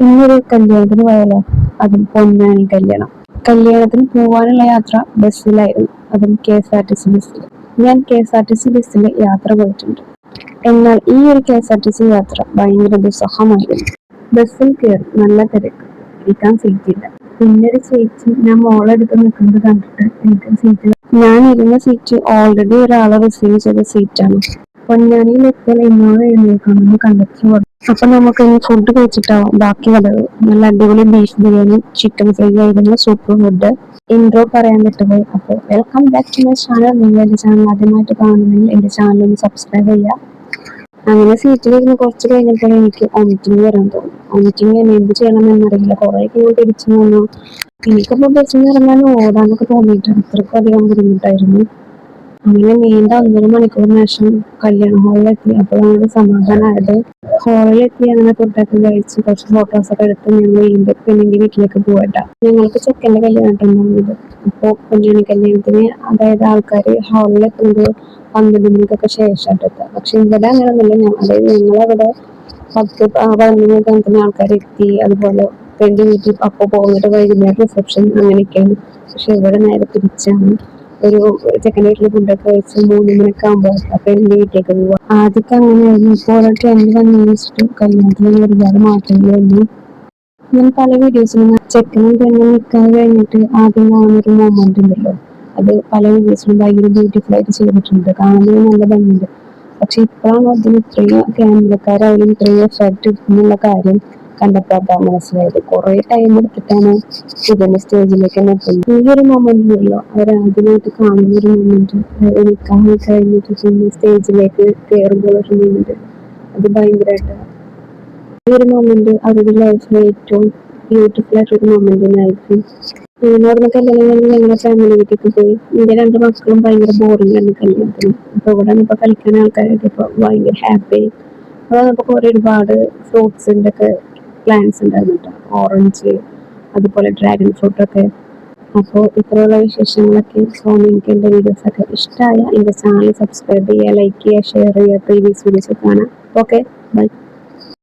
ഇന്നൊരു കല്യാണത്തിന് പോയാലോ? അതും പൊന്നാനി കല്യാണം. കല്യാണത്തിന് പോവാനുള്ള യാത്ര ബസ്സിലായിരുന്നു. അതും K S R T C ബസ്സിൽ ഞാൻ K S R T C ബസ്സിൽ യാത്ര പോയിട്ടുണ്ട്. എന്നാൽ ഈ ഒരു K S R T C യാത്ര ഭയങ്കര ദുസ്സഹമായിരുന്നു. ബസ്സിൽ കയറി നല്ല തിരക്ക്. ഇരിക്കാൻ സീറ്റില്ല പിന്നൊരു ചേച്ചി ഞാൻ മോളെടുത്ത് നിൽക്കുന്നത് കണ്ടിട്ട് എനിക്ക് സീറ്റ് ഞാൻ ഇരുന്ന സീറ്റ് ഓൾറെഡി ഒരാളെ റിസീവ് ചെയ്ത സീറ്റാണ് പൊന്നാനിയിൽ എത്തിയാൽ എന്നോട് എഴുന്നേൽക്കണമെന്ന് പറഞ്ഞു അപ്പൊ നമുക്ക് ഇനി ഫുഡ് കഴിച്ചിട്ടാവും ബാക്കി കഥകൾ നല്ല അടിപൊളി ബീഫ് ബിരിയാണി ചിക്കൻ ഫ്രൈ ആയിരുന്നു സൂപ്പർ ഫുഡ് ഇൻട്രോ പറയാൻ പറ്റുമോ അപ്പോൾ welcome back to my channel നിങ്ങൾ എന്റെ ചാനൽ ആദ്യമായിട്ട് കാണുന്നെങ്കിൽ എന്റെ ചാനൽ ഒന്ന് സബ്സ്ക്രൈബ് ചെയ്യുക. അങ്ങനെ സീറ്റിലിരുന്ന് കുറച്ച് കഴിഞ്ഞപ്പോൾ എനിക്ക് വോമിറ്റിംഗ് വരാൻ തോന്നി വോമിറ്റിംഗ് ഞാൻ എന്ത് ചെയ്യണമെന്നറിയില്ല കുറെ ഞാൻ തിരിച്ചു വന്നു എനിക്കപ്പോൾ ബസ്സിൽ നിന്ന് ഇറങ്ങാൻ ഓടാനൊക്കെ തോന്നിയിട്ടുണ്ട്. അത്രയ്ക്കും അധികം ബുദ്ധിമുട്ടായിരുന്നു. അങ്ങനെ നീണ്ട ഒന്നര മണിക്കൂറിന് ശേഷം കല്യാണ ഹാളിലെത്തി അപ്പോഴാണ് സമാധാനമായത്. ഹാളിലെത്തി അങ്ങനെ ഫുഡൊക്കെ കഴിച്ച് കുറച്ച് ഫോട്ടോസ് ഒക്കെ എടുത്ത് ഞങ്ങൾ വീണ്ടും പെണ്ണിന്റെ വീട്ടിലേക്ക് പോകട്ടെ ഞങ്ങൾക്ക് ചെക്കന്റെ കല്യാണമായിട്ടുണ്ടായിരുന്നത് അപ്പോൾ കുഞ്ഞാണി കല്യാണത്തിന് അതായത് ആൾക്കാർ ഹാളിലെത്തുന്നത് പന്ത്രണ്ട് മണിക്കൊക്കെ ശേഷം എടുത്ത് പക്ഷെ ഇവിടെ അങ്ങനെയൊന്നുമില്ല അതായത് ഞങ്ങളവിടെ പത്ത് പതിനൊന്ന് കണക്കിന് ആൾക്കാർ എത്തി. അതുപോലെ പെണ്ണിന്റെ വീട്ടിൽ അപ്പോൾ പോകുന്നിട്ട് വൈകുന്നേരം റിസപ്ഷൻ അങ്ങനെയൊക്കെയാണ്. പക്ഷെ ഇവിടെ നേരെ തിരിച്ചാണ്. ഒരു ചെക്കന്റെ വീട്ടിൽ ഫുഡൊക്കെ കഴിച്ച് മൂന്ന് മണിയൊക്കെ ആകുമ്പോൾ അപ്പൊ എന്റെ വീട്ടിലേക്ക് പോവാം. ആദ്യമൊക്കെ അങ്ങനെയായിരുന്നു. ഇപ്പോൾ ട്രെൻഡ് വന്നു വെച്ചിട്ട് കല്യാണത്തിന് ഒരുപാട് മാറ്റങ്ങൾ വന്നു. ഞാൻ പല വീഡിയോസിലും ചെക്കനും പെണ്ണും നിൽക്കാൻ കഴിഞ്ഞിട്ട് ആദ്യം കാണുന്നൊരു മൊമെന്റ് ഉണ്ടല്ലോ. അത് പല വീഡിയോസിലും ഭയങ്കര ബ്യൂട്ടിഫുൾ ആയിട്ട് ചെയ്തിട്ടുണ്ട്. കാണുന്നത് നല്ല ഭംഗിയുണ്ട്. പക്ഷെ ഇപ്പോഴാണ് അതിന് ഇത്രയും ക്യാമറക്കാരായാലും ഇത്രയും എഫക്ട് എടുക്കുന്നുള്ള കാര്യം കണ്ടപ്പോഴാണ് മനസ്സിലായത് കുറെ ടൈം എടുത്തിട്ടാണ് ഇതിന്റെ സ്റ്റേജിലേക്ക് തന്നെ എത്തുന്നത് ഈ ഒരു മൊമെന്റ് ഉണ്ടല്ലോ. അവരാദ്യമായിട്ട് കാണുന്ന ഒരു മൊമെന്റ് നിൽക്കാൻ കഴിഞ്ഞിട്ട് ചെന്ന് സ്റ്റേജിലേക്ക് കയറുമ്പോൾ ഒരു മൊമെന്റ് അത് ഭയങ്കരമായിട്ട് ഈ ഒരു മൊമെന്റ് അവരുടെ ലൈഫിലെ ഏറ്റവും ബ്യൂട്ടിഫുൾ ആയിട്ടൊരു മൊമെന്റ് തന്നെയായിരിക്കും ഞങ്ങളവിടുന്ന് കല്യാണം ഞങ്ങളുടെ ഫാമിലി വീട്ടിലേക്ക് പോയി. എന്റെ രണ്ട് മക്കളും ഭയങ്കര ബോറിംഗ് ആണ് കല്യാണത്തിന് അപ്പൊ ഇവിടെ ഇപ്പൊ കളിക്കാൻ ആൾക്കാരായിട്ട് ഇപ്പൊ ഭയങ്കര ഹാപ്പി അപ്പൊ നമുക്ക് ഒരുപാട് ഫ്രൂട്ട്സിന്റെ ഒക്കെ പ്ലാന്റ്സ് ഉണ്ടായിരുന്നു കേട്ടോ ഓറഞ്ച് അതുപോലെ ഡ്രാഗൺ ഫ്രൂട്ട് ഒക്കെ. അപ്പോൾ ഇത്രയുള്ള വിശേഷങ്ങളൊക്കെ സോ നിങ്ങൾക്ക് എന്റെ വീഡിയോസ് ഒക്കെ ഇഷ്ടമായ എന്റെ ചാനൽ സബ്സ്ക്രൈബ് ചെയ്യുക ലൈക്ക് ചെയ്യുക ഷെയർ ചെയ്യുക പ്രീവിയസ് വീഡിയോസ് കാണാം. Okay bye